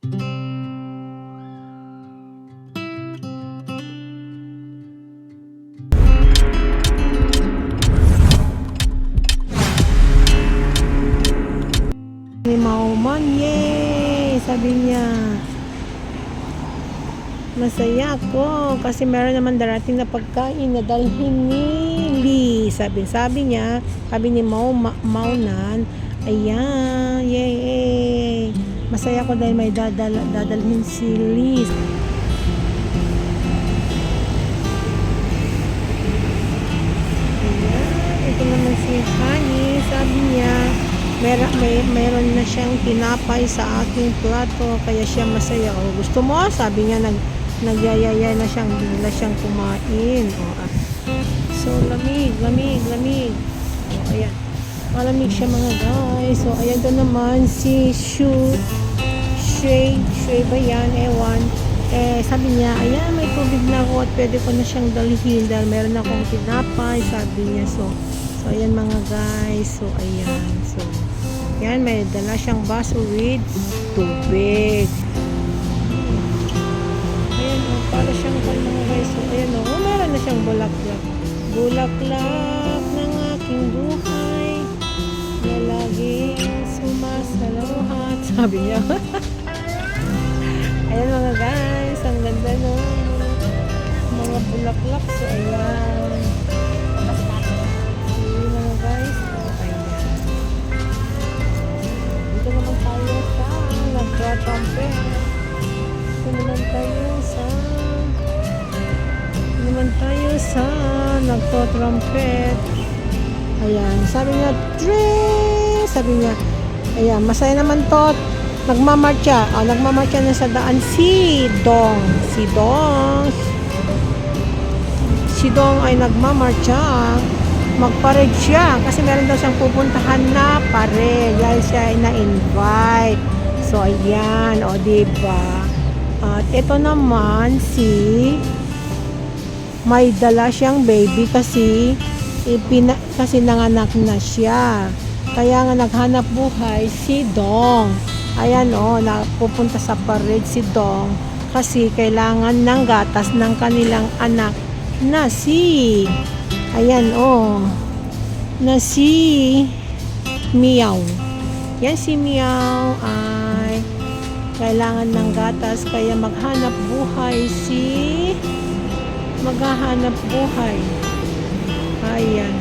Ni Mauman, yay! Sabi niya. Masaya ako kasi meron naman darating na pagkain na dalhin ni. Sabi, sabi niya, sabi ni Mau, Ma, Maunan, ayan, yay. Masaya ko dahil may dadal, dadalhin si. Ayan, ito naman si Honey, sabi niya, Mer may meron na siyang tinapay sa aking plato kaya siya masaya. O, gusto mo? Sabi niya nag nagyayaya na siyang bigla siyang kumain. O, ah. So lamig, lamig, lamig. O, ayan. Malamig siya mga guys. So ayan doon naman si Shu Shui, Shui ba yan? Ewan. Eh, sabi niya, ayan, may tubig na ako at pwede ko na siyang dalhin dahil meron akong tinapay, sabi niya. So, so ayan mga guys. So, ayan. So, yan, may dala siyang baso with tubig. Ayan, oh, para siyang mga guys. So, ayan, oh, meron na siyang bulaklak. Bulaklak ng aking buhay Sabi niya. ayan mga guys, ang ganda no. Mga bulaklak. So, ayan. Ayan mga guys. So, ayan. Dito naman tayo sa nagtra-trumpet. Dito naman tayo sa dito naman tayo sa nagtra-trumpet. Ayan, sabi niya, Dre! Sabi niya, ayan, masaya naman to. Nagmamarcha. Ah, nagmamarcha na sa daan si Dong. Si Dong. Si Dong ay nagmamarcha magparade siya kasi meron daw siyang pupuntahan na parade dahil siya ay na-invite. So, ayan, o, diba? At ito naman si may dala siyang baby kasi ipina, kasi nanganak na siya. Kaya nga naghanap buhay si Dong. Ayan o, napupunta sa parade si Dong kasi kailangan ng gatas ng kanilang anak na si Ayan, oh. Na si Meow. Yan si Meow ay kailangan ng gatas kaya maghanap buhay si maghahanap buhay. Ayan.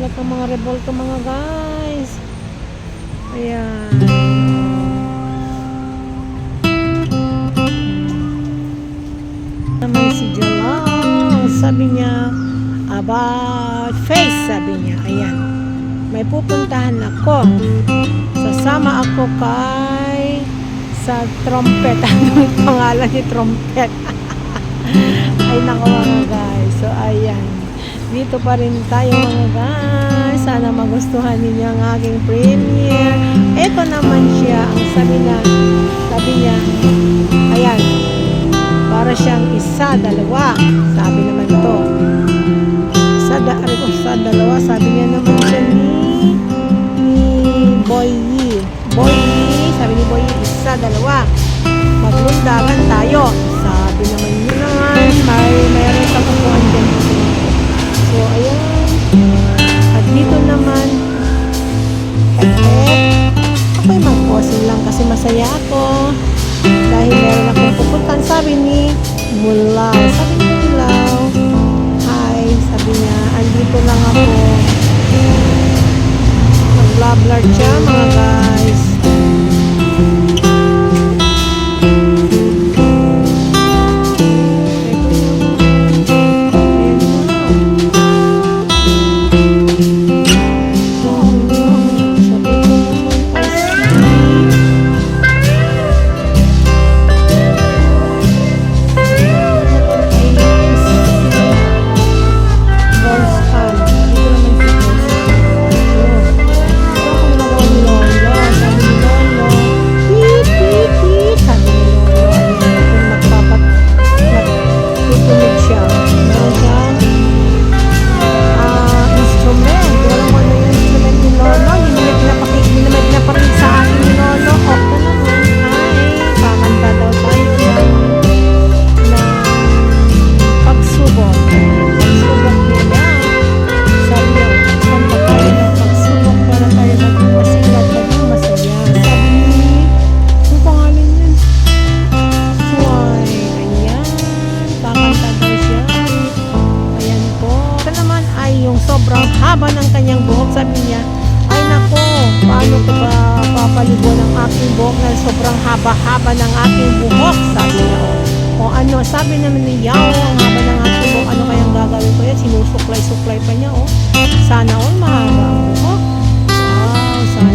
Matapos lahat ng mga revolto mga guys. Ayan. Naman si Jalong. Sabi niya, about face, sabi niya. Ayan. May pupuntahan ako. Sasama ako kay sa trumpet. Anong pangalan ni trumpet? Ay, nako guys. Dito pa rin tayo mga guys. Sana magustuhan ninyo ang aking premiere. Ito naman siya. Ang sabi na, sabi niya, ayan. Para siyang isa, dalawa. Sabi naman to. Isa, da, ano, isa dalawa. Sabi niya naman siya ni, ni Boy. Boy. Sabi ni Boy isa, dalawa. Maglundagan tayo. Sabi naman niya naman, may mayroon sa kukuhan din. Ayan. At dito naman, eh, ako'y mag-posing lang kasi masaya ako. Dahil meron akong pupuntan, sabi ni Mulaw. Sabi ni Mulaw, Hi, sabi niya, andito lang ako. Nag-blablar siya, mga sabi naman ni Yao, ang haba ng aking buhok, ano kayang gagawin ko yan? Sinusuklay-suklay pa niya, oh. Sana all mahaba ang buhok. Wow, sana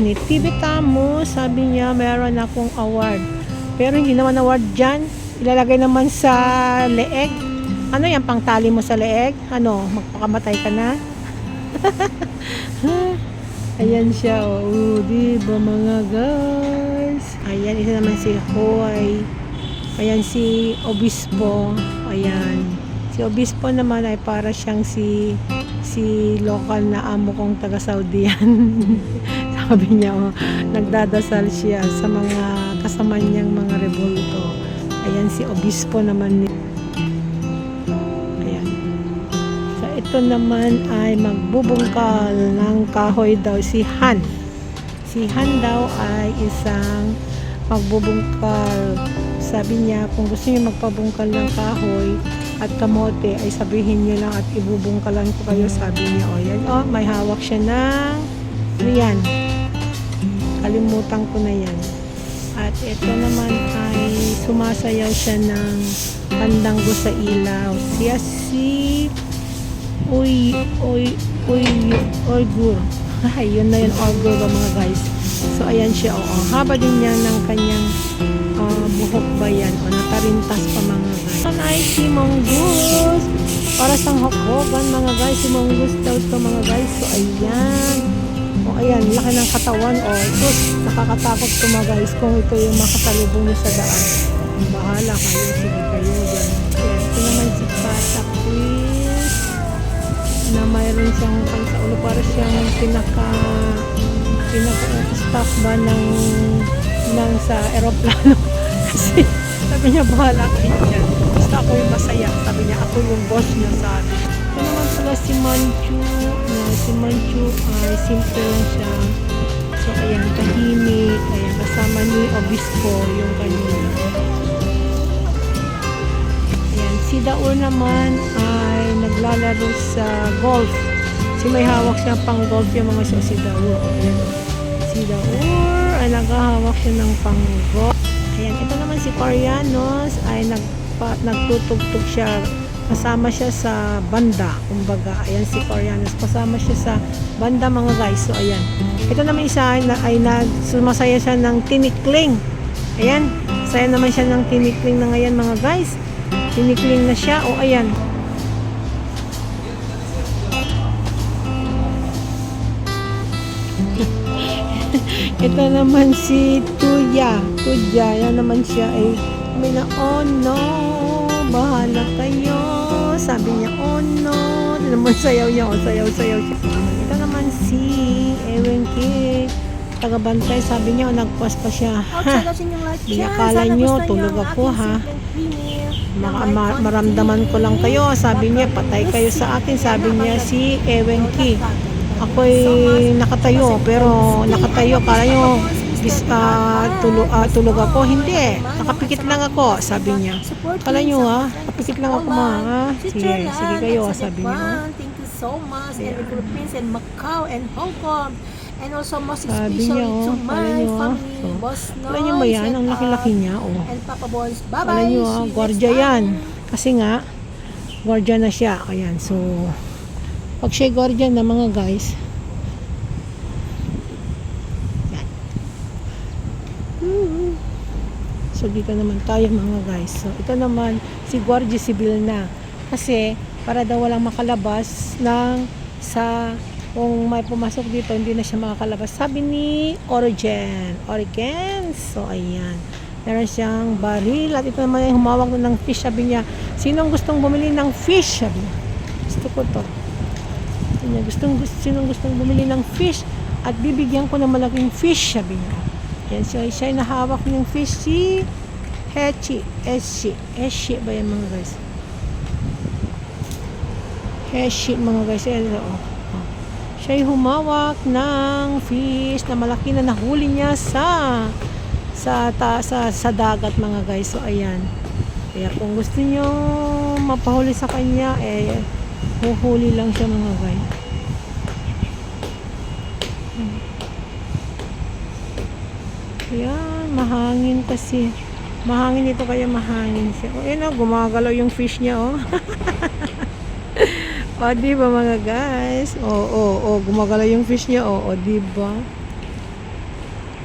Ni Tibetamos, sabi niya, meron akong award. Pero hindi naman award dyan. Ilalagay naman sa leeg. Ano yan, pangtali mo sa leeg? Ano, magpakamatay ka na? Ayan siya, oh. Di ba mga guys? Ayan, isa naman si Hoy. Ayan si Obispo. Ayan. Si Obispo naman ay para siyang si si local na amo kong taga Saudi yan. Sabi niya, oh, nagdadasal siya sa mga kasama niyang mga rebulto. Ayan si Obispo naman ni Ayan. So, ito naman ay magbubungkal ng kahoy daw si Han. Si Han daw ay isang magbubungkal. Sabi niya, kung gusto niyo magpabungkal ng kahoy at kamote, ay sabihin niyo lang at ibubungkalan ko kayo. Sabi niya, o yan, o, may hawak siya ng, ano yan? Kalimutan ko na yan. At ito naman ay sumasayaw siya ng pandango sa ilaw. Siya si Uy, uy, uy, Uyghur. Ay, yun na yun, Uyghur ba mga guys. So, ayan siya, oo. Haba din niya ng kanyang ah, buhok ba yan? O, nakarintas pa mga guys. Yan ay si Mongoose. Para sa hokbogan mga guys. Si Mongoose daw to mga guys. So, ayan. Ayan, laki ng katawan. O, sus, nakakatakot to mga guys kung ito yung makasalubong niyo sa daan. Bahala kayo, sige kayo dyan. Ayan, ito naman si Patak Quiz na mayroon siyang pang sa ulo para siyang pinaka pinaka staff ba ng ng sa eroplano kasi sabi niya bahala kayo dyan basta ako yung masaya sabi niya ako yung boss niya sabi ito naman pala si Manchu na si Manchu ay simple lang siya so ayan tahimik ayan kasama ni Obispo yung kanina Ayan, si Daur naman ay naglalaro sa golf. Si may hawak siya pang golf yung mga siya si Daur. Ayan. Si Daur ay naghahawak siya ng pang golf. Ayan, ito naman si Corianos ay nagpa, nagtutugtog siya. Kasama siya sa banda, kumbaga. Ayan si Corianos. Kasama siya sa banda mga guys. So, ayan. Ito naman isa na, ay nag, sumasaya siya ng tinikling. Ayan. Saya naman siya ng tinikling na ngayon mga guys. Tinikling na siya. O, ayan. Ito naman si Tuya. Tuya. Yan naman siya ay may na, oh no, bahala kayo. Sabi niya, oh no. Ito naman sayaw niya. Oh, sayaw, sayaw siya. Ito naman si Ewenki. Tagabantay. Sabi niya, oh, nagpas pa siya. Yung light Di akala gusto tulog ako, ha? ma- konting maramdaman ko lang kayo. Sabi niya, patay kayo sa akin. Sabi niya si Ewenki. Ako'y nakatayo, pero nakatayo. Kala nyo, bis, ah, tulog, ah, tulog ako. Hindi. Nakapikit lang ako, sabi niya. Kala nyo ha, nakapikit lang ako mga ha. Sige, sige kayo, sabi niya. ha. Thank you so much. And the Philippines and Macau and Hong Kong. And also most especially niya, to oh, my kala ah. family, Boss Kala nyo ba yan? Ang laki-laki uh, niya, oh. And Papa Bones. Kala Bye-bye. nyo ha, See you next gwardiya yan. Kasi nga, gwardiya na siya. Ayan, so, pag siya gwardiya na mga guys, yan. Hmm. So, dito naman tayo mga guys. So, ito naman, si Guardia Civil na. Kasi, para daw walang makalabas ng sa kung may pumasok dito, hindi na siya makakalabas. Sabi ni Origen. Origen. So, ayan. Meron siyang baril. At ito naman yung humawak ng fish. Sabi niya, sinong gustong bumili ng fish? Sabi niya. Gusto ko to. Sabi gustong, gusto, sinong gustong bumili ng fish? At bibigyan ko ng malaking fish. Sabi niya. Yan siya, siya yung nahawak ng fish si Hechi, Eshi, Eshi ba yan mga guys? Heshi mga guys, yan oh. oh. Siya yung humawak ng fish na malaki na nahuli niya sa sa ta, sa, sa dagat mga guys. So ayan. Kaya kung gusto niyo mapahuli sa kanya, eh huhuli lang siya mga guys. Ayan, mahangin kasi. Mahangin ito kaya mahangin siya. O, yun o, gumagalaw yung fish niya, o, di ba mga guys? O, o, o, gumagalaw yung fish niya, o, o, di ba?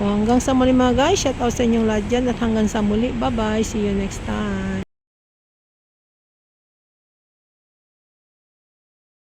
O, hanggang sa muli mga guys. Shout out sa inyong lahat dyan at hanggang sa muli. Bye-bye. See you next time.